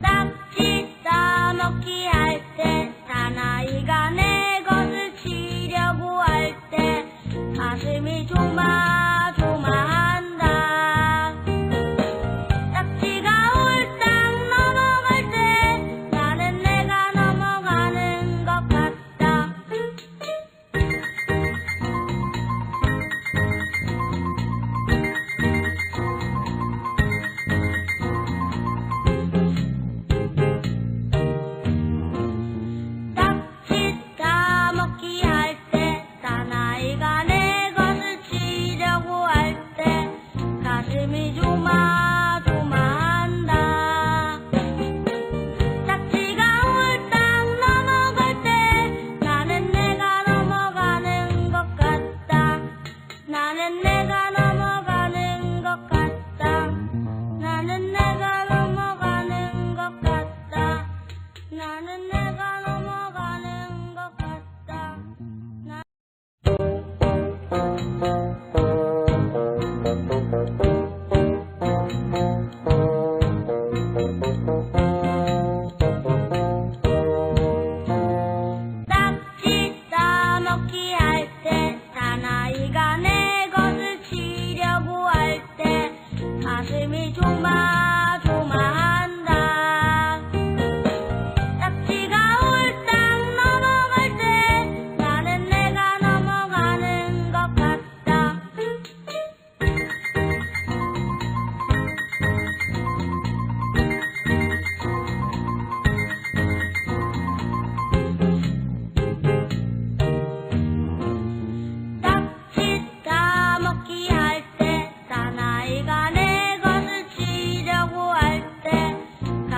낙지 싸먹기 할때 사나이가 가슴이 조마조마한다. 딱지가 홀딱 넘어갈 때 나는 내가 넘어가는 것 같다. 나는 내가 넘어가는 것 같다. 나는 내가 넘어가는 것 같다. 나는 내가 my ma